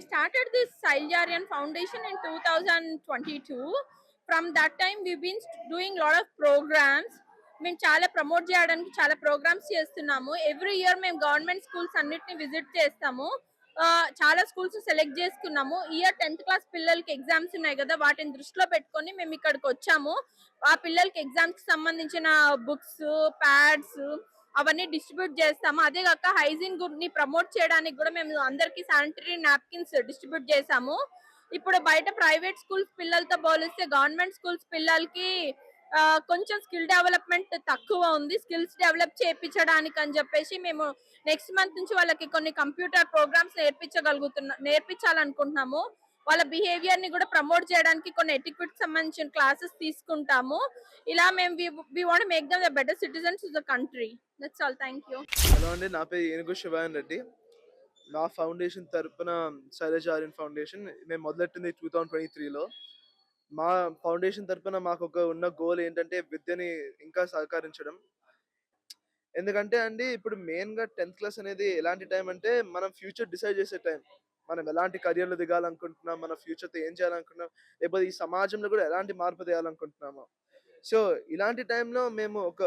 we started this Sailjaryan Foundation in 2022. From that time, we've been doing doing lot of programmes మేము చాలా promote చేయడానికి చాలా programmes చేస్తున్నాము. Every year మేము government schools అన్నిటిని visit చేస్తాము. చాలా స్కూల్స్ సెలెక్ట్ చేసుకున్నాము. ఇయర్ టెన్త్ క్లాస్ పిల్లలకి ఎగ్జామ్స్ ఉన్నాయి కదా వాటిని దృష్టిలో పెట్టుకొని మేము ఇక్కడికి వచ్చాము. ఆ పిల్లలకి ఎగ్జామ్స్కి సంబంధించిన బుక్స్ ప్యాడ్స్ అవన్నీ డిస్ట్రిబ్యూట్ చేస్తాము. అదే కాక హైజీన్ని ప్రమోట్ చేయడానికి కూడా మేము అందరికి శానిటరీ నాప్కిన్స్ డిస్ట్రిబ్యూట్ చేసాము ఇప్పుడు బయట ప్రైవేట్ స్కూల్స్ పిల్లలతో పోలిస్తే గవర్నమెంట్ స్కూల్స్ పిల్లలకి కొంచెం స్కిల్ డెవలప్మెంట్ తక్కువ ఉంది. స్కిల్స్ డెవలప్ చేయించడానికి అని చెప్పేసి మేము నెక్స్ట్ మంత్ నుంచి వాళ్ళకి కొన్ని కంప్యూటర్ ప్రోగ్రామ్స్ నేర్పించగలుగుతున్నా నేర్పించాలనుకుంటున్నాము. వాళ్ళ బిహేవియర్ని కూడా ప్రమోట్ చేయడానికి కొన్ని ఎటిక్విట్ సంబంధించిన క్లాసెస్ తీసుకుంటాము. ఇలా మేము we want make them the better citizens the country that's all thank you hello అండి నా పేరు ఏనుగు శివాయన్ రెడ్డి. నా ఫౌండేషన్ తరపున శైలజ ఆర్యన్ ఫౌండేషన్ మేము మొదలెట్టింది టూ థౌజండ్ ట్వంటీ త్రీలో మా ఫౌండేషన్ తరపున మాకు ఒక ఉన్న గోల్ ఏంటంటే విద్యని ఇంకా సహకరించడం. ఎందుకంటే అండి ఇప్పుడు మెయిన్గా టెన్త్ క్లాస్ అనేది ఎలాంటి టైం అంటే మనం ఫ్యూచర్ డిసైడ్ చేసే టైం మనం ఎలాంటి కెరియర్లో దిగాలనుకుంటున్నాం మన ఫ్యూచర్తో ఏం చేయాలనుకుంటున్నాం లేకపోతే ఈ సమాజంలో కూడా ఎలాంటి మార్పు తేయాలనుకుంటున్నామో. సో ఇలాంటి టైంలో మేము ఒక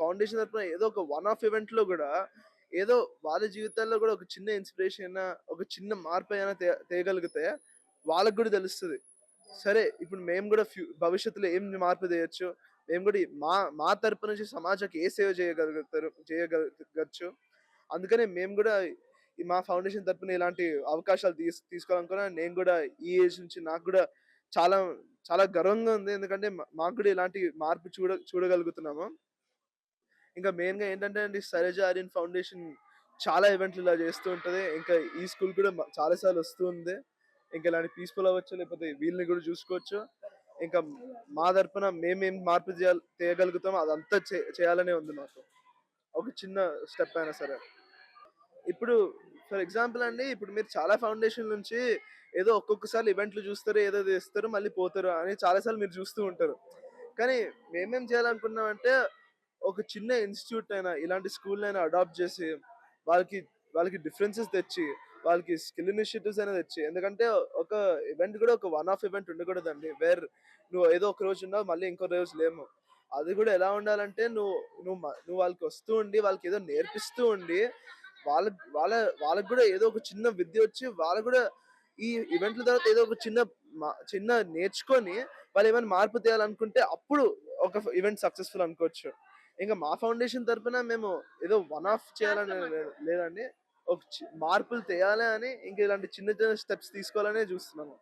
ఫౌండేషన్ తరపున ఏదో ఒక వన్ ఆఫ్ ఈవెంట్లో కూడా ఏదో వాళ్ళ జీవితాల్లో కూడా ఒక చిన్న ఇన్స్పిరేషన్ అయినా ఒక చిన్న మార్పు అయినా తేయగలిగితే వాళ్ళకు కూడా తెలుస్తుంది. సరే ఇప్పుడు మేము కూడా ఫ్యూ భవిష్యత్తులో ఏం మార్పు చేయొచ్చు మేము కూడా మా మా తరపు నుంచి సమాజానికి ఏ సేవ చేయగలుగుతారు చేయగలగచ్చు. అందుకనే మేము కూడా ఈ మా ఫౌండేషన్ తరపున ఇలాంటి అవకాశాలు తీసు తీసుకోవాలనుకున్నా నేను కూడా ఈ ఏజ్ నుంచి నాకు కూడా చాలా చాలా గర్వంగా ఉంది. ఎందుకంటే మాకు కూడా ఇలాంటి మార్పు చూడ చూడగలుగుతున్నాము. ఇంకా మెయిన్గా ఏంటంటే అండి సరేజ ఆర్యన్ ఫౌండేషన్ చాలా ఈవెంట్లు ఇలా చేస్తూ ఉంటుంది. ఇంకా ఈ స్కూల్ కూడా చాలాసార్లు వస్తూ ఉంది. ఇంకా ఇలాంటి పీస్ఫుల్ అవ్వచ్చు లేకపోతే వీళ్ళని కూడా చూసుకోవచ్చు. ఇంకా మా తరపున మేమేం మార్పు చేయాలి చేయగలుగుతామో అదంతా చే చేయాలనే ఉంది మాకు. ఒక చిన్న స్టెప్ అయినా సరే. ఇప్పుడు ఫర్ ఎగ్జాంపుల్ అండి ఇప్పుడు మీరు చాలా ఫౌండేషన్ నుంచి ఏదో ఒక్కొక్కసారి ఈవెంట్లు చూస్తారు ఏదో చేస్తారు మళ్ళీ పోతారు అని చాలాసార్లు మీరు చూస్తూ ఉంటారు. కానీ మేమేం చేయాలనుకున్నామంటే ఒక చిన్న ఇన్స్టిట్యూట్ అయినా ఇలాంటి స్కూల్ అయినా అడాప్ట్ చేసి వాళ్ళకి వాళ్ళకి డిఫరెన్సెస్ తెచ్చి వాళ్ళకి స్కిల్ ఇనిషియేటివ్స్ అనేది తెచ్చి ఎందుకంటే ఒక ఈవెంట్ కూడా ఒక వన్ ఆఫ్ ఈవెంట్ ఉండకూడదండి. వేర్ నువ్వు ఏదో ఒక రోజు ఉన్నావు మళ్ళీ ఇంకో రోజు లేము. అది కూడా ఎలా ఉండాలంటే నువ్వు నువ్వు నువ్వు వాళ్ళకి వస్తూ ఉండి వాళ్ళకి ఏదో నేర్పిస్తూ ఉండి వాళ్ళ వాళ్ళ వాళ్ళకి కూడా ఏదో ఒక చిన్న విద్య వచ్చి వాళ్ళు కూడా ఈ ఈవెంట్ల తర్వాత ఏదో ఒక చిన్న చిన్న నేర్చుకొని వాళ్ళు ఏమైనా మార్పు తేయాలనుకుంటే అప్పుడు ఒక ఈవెంట్ సక్సెస్ఫుల్ అనుకోవచ్చు. ఇంకా మా ఫౌండేషన్ తరపున మేము ఏదో వన్ ఆఫ్ చేయాలని లేదండి. మార్పులు తేయాలి అని ఇంకా ఇలాంటి చిన్న చిన్న స్టెప్స్ తీసుకోవాలనే చూస్తున్నాము